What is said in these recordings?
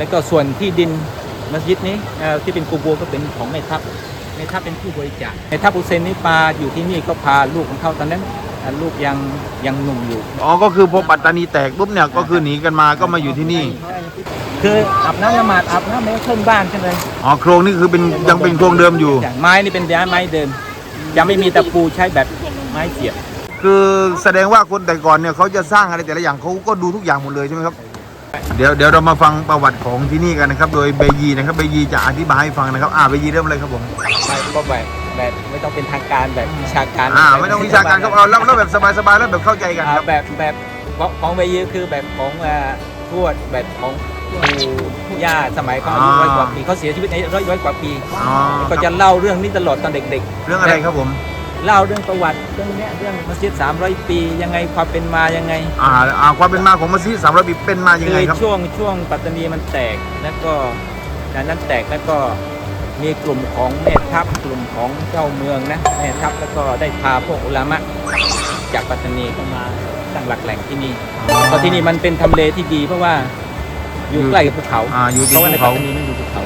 แล้วก็ส่วนที่ดินมัสยิดนี้เอ่อที่เป็นกูโบก็เป็นของแม่ทัพแม่ทัพเป็นผู้บริจาคแม่ทัพอุเซนนี่ปาอยู่ที่นี่ก็พาลูกของเขาตอนนั้นอ่าลูกยังยังหนุ่มอยู่อ๋อก็คือพอปัตตานีแตกปุ๊บเนี่ยก็คือหนีกันมาก็มาอยู่ที่นี่ คืออาบน้ำละหมาดอาบน้ำในเครื่องบ้านใช่ไหมอ๋อโครงนี่คือเป็นยังเป็นโครงเดิมอยู่ ไม้นี่เป็นไม้เดิม ยังไม่มีตะปูใช้แบบไม้เสียบคือแสดงว่าคนแต่ก่อนเนี่ยเขาจะสร้างอะไรแต่ละอย่างเขาก็ดูทุกอย่างหมดเลยใช่ไหมครับ เดี๋ยวเดี๋ยวเรามาฟังประวัติของที่นี่กันนะครับ โดยเบยีนะครับเบยีจะอธิบายให้ฟังนะครับ อ่าเบยีเริ่มเลยครับผมไม่ก็แบบแบบไม่ต้องเป็นทางการแบบวิชาการอ่าไม่ต้องวิชาการครับเอาแล้วแล้วแบบสบายๆแล้วแบบเข้าใจกันอ่าครับแบบแบบของของเบยืคือแบบของอ่าทวดแบบของปู่ย่าสมัยเขาอายุร้อยกว่าปีเขาเสียชีวิตในร้อยร้อยกว่าปีอ๋อก็จะเล่าเรื่องนี้ตลอดตอนเด็กเรื่องอะไรครับผมๆ เล่าเรื่องประวัติเรื่องเนี้ยเรื่องมัสยิด300 ปี ยังไงความเป็นมายังไงอ่าอ่าความเป็นมาของมัสยิดสามร้อยปีเป็นมายังไงครับ ช่วงช่วงปัตตานีมันแตกแล้วก็จากนั้นแตกแล้วก็มีกลุ่มของแม่ทัพกลุ่มของเจ้าเมืองนะแม่ทัพแล้วก็ได้พาพวกอุลามะจากปัตตานีเข้ามาตั้งหลักแหล่งที่นี่เพราะที่นี่มันเป็นทำเลที่ดีเพราะว่าอยู่ใกล้กับภูเขาอ่าอยู่เพที่ราะว่าในภูปัตเขา ตานีมันอยู่ภูเขา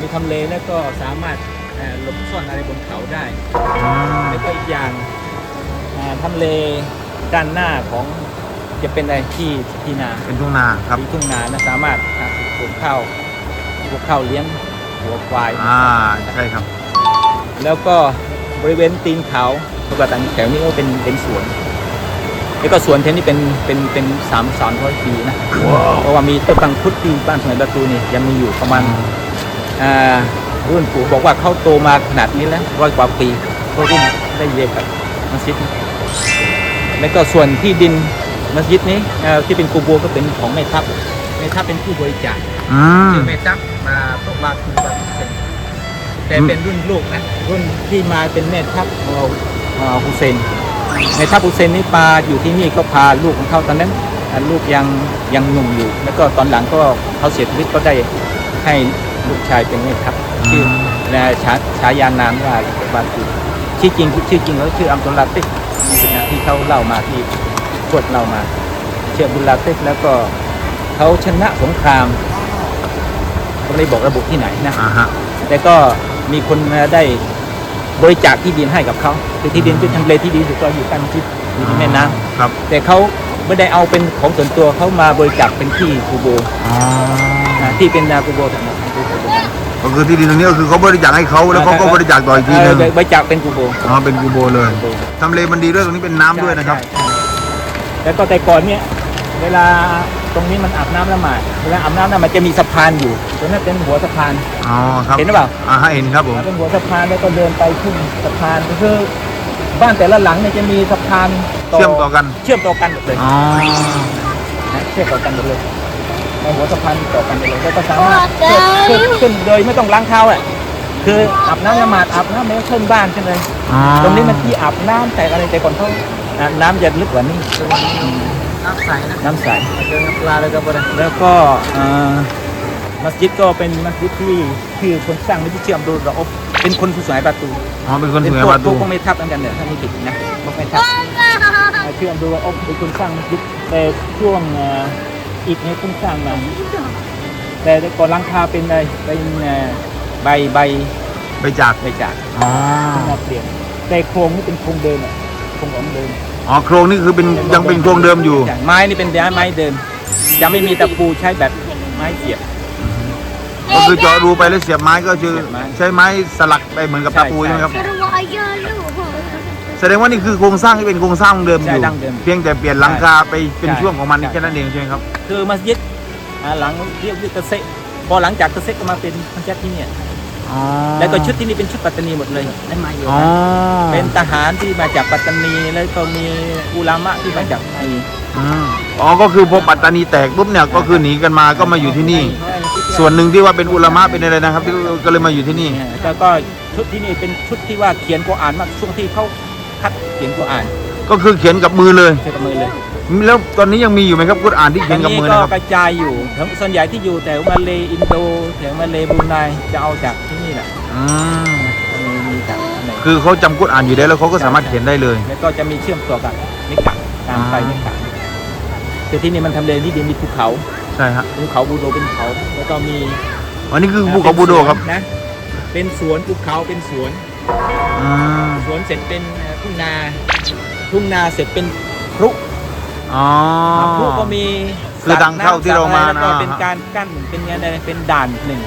มีทำเลแล้วก็สามารถเอ่อ หลบซ่อนอะไรบนเขาได้อ่าแล้วก็อีกอย่างอ่าทำเลด้านหน้าของจะเป็นอะไรที่ที่นาเป็นทุ่งนาครับที่ทุ่งนานะสามารถอ่าปลูกข้าวปลูกข้าวเลี้ยงหัวควายอ่าใช่ครับ แล้วก็บริเวณตีนเขาปกติแถวนี้ก็เป็นเป็นสวนแล้วก็สวนแถวนี้เป็นเป็นเป็นสามสามร้อยปีนะเพราะว่ามีต้นตังคุดที่บ้านสมัยประตูนี่ยังมีอยู่ประมาณอ่า รุ่นปู่บอกว่าเขาโตมาขนาดนี้แล้วร้อยกว่าปีเขารุ่นได้เรียนกับมัสยิดนี้แล้วก็ส่วนที่ดินมัสยิดนี้เอ่อที่เป็นกูโบก็เป็นของแม่ทัพแม่ทัพเป็นผู้บริจาคอืมชื่อแม่ทัพมาพวกมาคือแบบเป็นแต่เป็นรุ่นลูกนะรุ่นที่มาเป็นแม่ทัพของเราเอ่อฮุเซนแม่ทัพฮุเซนนี่ปาอยู่ที่นี่ก็พาลูกของเขาตอนนั้นอ่าลูกยังยังหนุ่มอยู่ แล้วก็ตอนหลังก็เขาเสียชีวิตก็ได้ให้ลูกชายเป็นแม่ทัพ ชื่อและฉาฉายานามว่าบาตูชื่อจริงชื่อจริงเขาชื่ออัมตุลลาติกนะที่เขาเล่ามาที่ทวดเล่ามาชื่ออัมตุลลาติกแล้วก็เขาชนะสงครามก็ไม่ได้บอกระบุที่ไหนนะอ่าฮะแต่ก็มีคนมาได้บริจาคที่ดินให้กับเขาคือที่ดินเป็นทำเลที่ดีสุดก็อยู่ใกล้มัสยิดอยู่ที่แม่น้ำครับ แต่เขาไม่ได้เอาเป็นของส่วนตัวเขามาบริจาคเป็นที่กูโบอ๋อนะที่เป็นนากูโบสำหรับกูโบ ก็คือที่ดินตรงนี้ก็คือเขาบริจาคให้เขาแล้วเขาก็บริจาคต่ออีกทีหนึงเบริจาคเป็นกูโบอ๋อเป็นกูโบเลยทำเลมันดีด้วยตรงนี้เป็นน้ำด้วยนะครับใช่ใช่แล้วก็แต่ก่อนเนี่ยเวลาตรงนี้มันอาบน้ำละหมาดเวลาอาบน้ำละหมาดจะมีสะพานอยู่ตรงนั้นเป็นหัวสะพานอ๋อครับเห็นหรือเปล่าอ่าฮะเห็นครับผมเป็นหัวสะพานแล้วก็เดินไปขึ้นสะพานก็คือบ้านแต่ละหลังเนี่ยจะมีสะพานเชื่อมต่อกัน เชื่อมต่อกันหมดเลยอ๋อนะเชื่อมต่อกันหมดเลย ในหัวสะพานต่อกันหมดเลยแล้วก็สามารถขึ้นขึ้นขึ้นโดยไม่ต้องล้างเท้าอะคืออาบน้ำละหมาดอาบน้ำในเครื่องบ้านใช่ไหมอ๋อตรงนี้มันที่อาบน้ำแต่อะไรแต่ก่อนเขาอะน้ำจะลึกกว่านี้น้ำใสนะน้ำใสเจอน้ำปลาเลยก็บ่ได้แล้วก็เอ่อมัสยิดก็เป็นมัสยิดที่คือคนสร้างมัสยิดเชื่อมโดยเราอบเป็นคนผู้สายประตูอ๋อเป็นคนเป็นสวยพวปกระพตูวกพวกไม่ทับเหมือนกันเนี่ยถ้าไม่ผิดนะพวกไม่ทับเชื่อมโดยเราอบเป็นคนสร้างมัสยิดแต่ช่วงเอ่ออิฐเนี่ยเพิ่งสร้างมาแต่ก่อนหลังคาเป็นอะไรเป็นเอ่อใบใบไปจากใบจากอ๋อเพิ่งมาเปลี่ยนแต่โครงนี่เป็นโครงเดิมอะโครงของเดิมอ๋อโครงนี่คือเป็นยังเป็นโครงเดิมอยู่ ไม้นี่เป็นไม้เดิมยังไม่มีตะปูใช้แบบไม้เสียบก็คือเจาะรูไปแล้วเสียบไม้ก็คือเสียบไม้ใช้ไม้สลักไปเหมือนกับใช่ตะปูใช่ไหมครับใช่ แสดงว่านี่คือโครงสร้างที่เป็นโครงสร้างเดิมอยู่ ใช่ดั้งเดิมเพียงแต่เปลี่ยนหลังคาไปเป็นใช่ช่วงของมันใช่ แค่นั้นเองใช่ไหมครับ คือมัสยิดอ่าหลังเรียกว่าเกษตรพอหลังจากเกษตรก็มาเป็นมัสยิดที่เนี่ยอ๋อแล้วก็ชุดที่นี่เป็นชุดปัตตานีหมดเลยได้มาอยู่อ๋อนะเป็นทหารที่มาจากปัตตานีแล้วก็มีอุลามะที่มาจากไทยอืมอ๋อ ก็คือพอปัตตานีแตกปุ๊บเนี่ยก็คือหนีกันมาก็มาอยู่ที่นี่ ส่วนหนึ่งที่ว่าเป็นอุลามะเป็นอะไรนะครับที่ก็เลยมาอยู่ที่นี่แล้วก็ชุดที่นี่เป็นชุดที่ว่าเขียนกุรอานมากช่วงที่เขา คัดเขียนกุรอานก็คือเขียนกับมือเลย ใช้กับมือเลยแล้วตอนนี้ยังมีอยู่ไหมครับกุรอานที่เขียนกับมือก็นะครับกระจายอยู่ทั้งส่วนใหญ่ที่อยู่แถวมาเลอินโดแถวมาเลบรูไนจะเอาจากที่นี่แหละอืมมีมีจากอันไหนคือเขาจำกุรอานอยู่ได้แล้วเขาก็สามารถเขียนได้เลย แล้วก็จะมีเชื่อมต่อกับนิกะตามไปอ่านิกะคือที่นี่มันทำเลที่ดินมีภูเขาใช่ฮะภูเขาบูโดเป็นเขาแล้วก็มี อันนี้คือภูเขาบูโดครับ นะ เป็นสวนภูเขาเป็นสวน อืมสวนเสร็จเป็นเอ่อทุ่งนา ทุ่งนาเสร็จเป็นพรุอ๋อพรุก็มีคือดังเท่าที่เรามาสระน้ำสระอะไรแล้วก็อ่าเป็นการกั้นเป็นไงนะเป็นด่านหนึ่ง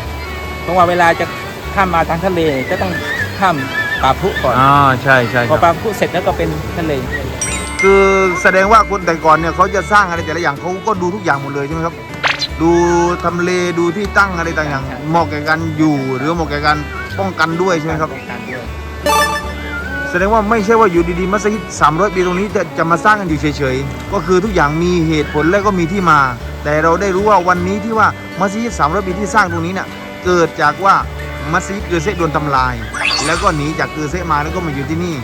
เพราะว่าเวลาจะข้ามมาทางทะเลก็ต้องข้ามป่าพรุก่อนอ่าใช่ใช่พคอรับป่าพรุเสร็จแล้วก็เป็นทะเล คือแสดงว่าคนแต่ก่อนเนี่ยเขาจะสร้างอะไรแต่ละอย่างเขาก็ดูทุกอย่างหมดเลยใช่ไหมครับ ดูทำเลดูที่ตั้งอะไรต่างอย่างเหมาะแก่การอยู่หรือเหมาะแก่การป้องกันด้วยใช่ไหมครับป้องกันด้วยแสดงว่าไม่ใช่ว่าอยู่ดีๆมัสยิด300ปีตรงนี้จะจะมาสร้างกันอยู่เฉยๆ ก็คือทุกอย่างมีเหตุผลและก็มีที่มา แต่เราได้รู้ว่าวันนี้ที่ว่ามัสยิด300ปีที่สร้างตรงนี้เนี่ยเกิดจากว่ามัสยิดเกอเซะโดนทำลาย แล้วก็หนีจากเกอเซะมาแล้วก็มาอยู่ที่นี่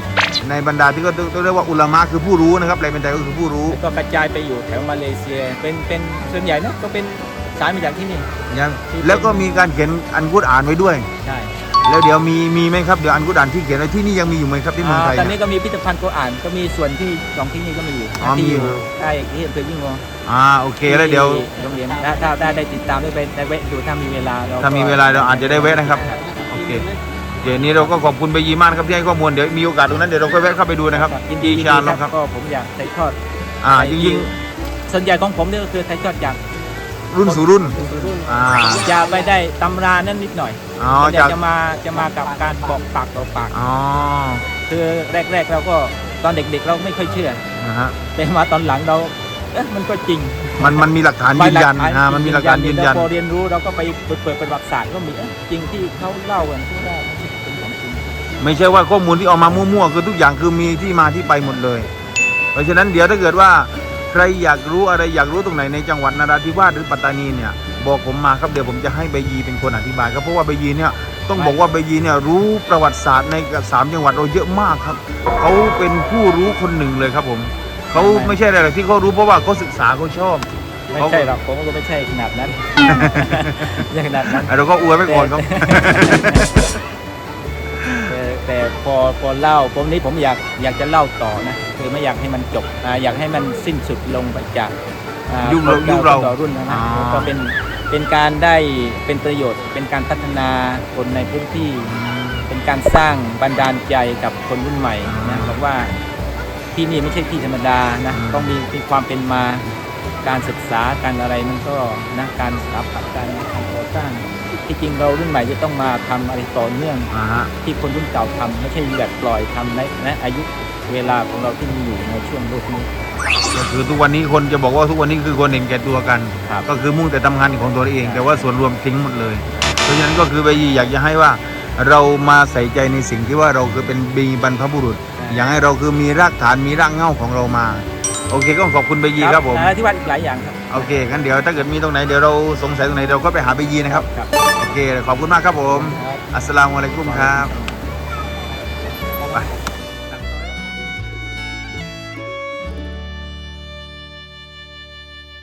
ในบรรดาที่ก็ต้องเรียกว่าอุลามะคือผู้รู้นะครับแปลเป็นไทยก็คือผู้รู้แล้วก็กระจายไปอยู่แถวมาเลเซีย เป็นเป็นส่วนใหญ่นะก็เป็นสายมาจากที่นี่ยังแล้วก็มีการเขียนอันกุรอานไว้ด้วยใช่แล้วเดี๋ยวมีมีไหมครับเดี๋ยวอันกุรอานที่เขียนไว้ที่นี่ยังมีอยู่ไหมครับที่เมืองไทยตอนนี้เนี่ยก็มีพิพิธภัณฑ์กุรอานก็มีส่วนที่ของที่นี่ก็มีอยู่อ๋อมีที่ออยู่ยู่ใช่ที่อำเภอยิ่งวงอ่าโอเคแล้วเดี๋ยวที่โรงเรียนถ้าถ้าถ้าได้ติดตามได้ไปได้แวะดูถ้ามีเวลาเราถ้ามีเวลาเราอาจจะได้แวะนะครับโอเค เดี๋ยวนี้เราก็ขอบคุณไปยีมากนะครับที่ให้ข้อมูลเดี๋ยวมีโอกาสตรงนั้นเดี๋ยวเราก็แวะเข้าไปดูนะครับยินดีอินชาอัลลอฮ์ครับก็ผมอยากถ่ายทอดอ่าจริงส่วนใหญ่ของผมเนี่ยก็คือถ่ายทอดจากๆรุ่นสู่รุ่นอ่าจะไปได้ตำรานั่นนิดหน่อยอ๋อส่วนใหญ่จากจะมาจะมากับการบอกปากต่อปากอ๋อคือแรกๆเราก็ตอนเด็กๆ เราไม่ค่อยเชื่อนะฮะแต่มาตอนหลังเราเอ๊ะมันก็จริง มันมันมีหลักฐานยืนยันหลักฐอ่ามันมีหลักฐานยืนยันแล้วพอเรียนรู้เราก็ไปเปิดเปิดประวัติศาสตร์ก็มีเอ๊ะจริงที่เขาเล่ากันที่ว่าเป็นของจริง ไม่ใช่ว่าข้อมูลที่ออกมามั่วๆคือทุกอย่างคือมีที่มาที่ไปหมดเลย เพราะฉะนั้นเดี๋ยวถ้าเกิดว่าใครอยากรู้อะไรอยากรู้ตรงไหนในจังหวัดนราธิวาสหรือปัตตานีเนี่ยบอกผมมาครับเดี๋ยวผมจะให้ใบยีเป็นคนอธิบายครับเพราะว่าใบยีเนี่ยต้องบอกว่าใบยีเนี่ยรู้ประวัติศาสตร์ในสามจังหวัดเราเยอะมากครับเขาเป็นผู้รู้คนหนึ่งเลยครับผมเขาไม่ใช่อะไรหรอกที่เขารู้เพราะว่าเขาศึกษาเขาชอบไม่ใช่หรอกผมก็ไม่ใช่ขนาดนั้นอย่างขนาดนั้นเราก็อวยไปก่อนครับแต่แต่ พอพอเล่าผมนี้ผมอยากอยากจะเล่าต่อนะคือไม่อยากให้มันจบอ่าอยากให้มันสิ้นสุดลงไปจากอ่ายุคเรานยุคเราต่อรุ่นนะอ่าแล้วก็เป็นเป็นการได้เป็นประโยชน์ เป็นการพัฒนาคนในพื้นที่ เป็นการสร้างบันดาลใจกับคนรุ่นใหม่นะบอกว่าที่นี่ไม่ใช่ที่ธรรมดานะต้องมีมีความเป็นมาการศึกษาการอะไรมันก็นะการสถาปัตย์การการก่อสร้าง ที่จริงเรารุ่นใหม่จะต้องมาทำอะไรต่อเนื่องอ่าฮะที่คนรุ่นเก่าทำไม่ใช่แบบปล่อยทำในในอายุเวลาของเราที่มีอยู่ในช่วงโลกนี้ก็คือทุกวันนี้คนจะบอกว่าทุกวันนี้คือคนเห็นแก่ตัวกัน ครับก็คือมุ่งแต่ทำงานของตัวเอง แต่ว่าส่วนรวมทิ้งหมดเลย เพราะฉะนั้นก็คือใบยีอยากจะให้ว่าเรามาใส่ใจในสิ่งที่ว่าเราคือเป็นบีบรรพบุรุษ อยากให้เราคือมีรากฐานมีรากเหง้าของเรามา โอเคก็ขอบคุณใบยีครับผมนะที่ว่าอีกหลายอย่างครับ โอเคงั้นเดี๋ยวถ้าเกิดมีตรงไหนเดี๋ยวเราสงสัยตรงไหนเราก็ไปหาใบยีนะครับ ครับ โอเคขอบคุณมากครับผมครับอัสสลามุอะลัยกุมครับไป